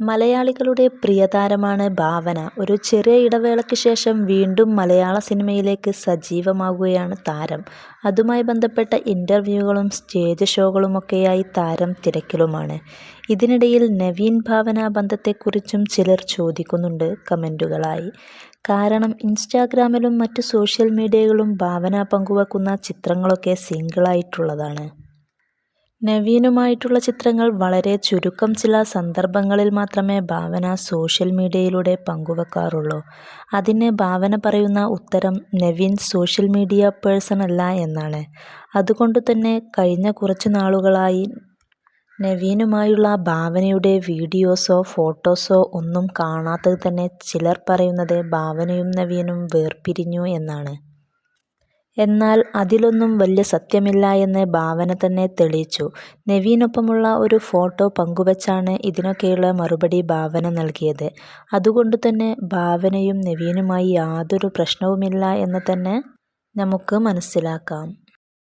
മലയാളികളുടെ പ്രിയതാരമാണ് ഭാവന. ഒരു ചെറിയ ഇടവേളയ്ക്ക് ശേഷം വീണ്ടും മലയാള സിനിമയിലേക്ക് സജീവമാകുകയാണ് താരം. അതുമായി ബന്ധപ്പെട്ട ഇന്റർവ്യൂകളും സ്റ്റേജ് ഷോകളുമൊക്കെയായി താരം തിരക്കിലുമാണ്. ഇതിനിടയിൽ നവീൻ ഭാവന ബന്ധത്തെക്കുറിച്ചും ചിലർ ചോദിക്കുന്നുണ്ട് കമന്റുകളായി കാരണം ഇൻസ്റ്റാഗ്രാമിലും മറ്റ് സോഷ്യൽ മീഡിയകളിലും ഭാവന പങ്കുവെക്കുന്ന ചിത്രങ്ങളൊക്കെ സിംഗിളായിട്ടുള്ളതാണ്. നവീനുമായിട്ടുള്ള ചിത്രങ്ങൾ വളരെ ചുരുക്കം ചില സന്ദർഭങ്ങളിൽ മാത്രമേ ഭാവന സോഷ്യൽ മീഡിയയിലൂടെ പങ്കുവെക്കാറുള്ളൂ. അതിന് ഭാവന പറയുന്ന ഉത്തരം നവീൻ സോഷ്യൽ മീഡിയ പേഴ്സൺ അല്ല എന്നാണ്. അതുകൊണ്ട് തന്നെ കഴിഞ്ഞ കുറച്ച് നാളുകളായി നവീനുമായുള്ള ഭാവനയുടെ വീഡിയോസോ ഫോട്ടോസോ ഒന്നും കാണാത്തത് തന്നെ ചിലർ പറയുന്നത് ഭാവനയും നവീനും വേർപിരിഞ്ഞു എന്നാണ്. എന്നാൽ അതിലൊന്നും വലിയ സത്യമില്ല എന്ന് ഭാവന തന്നെ തെളിയിച്ചു. നവീനൊപ്പമുള്ള ഒരു ഫോട്ടോ പങ്കുവച്ചാണ് ഇതിനൊക്കെയുള്ള മറുപടി ഭാവന നൽകിയത്. അതുകൊണ്ട് തന്നെ ഭാവനയും നവീനുമായി യാതൊരു പ്രശ്നവുമില്ല എന്ന് തന്നെ നമുക്ക് മനസ്സിലാക്കാം.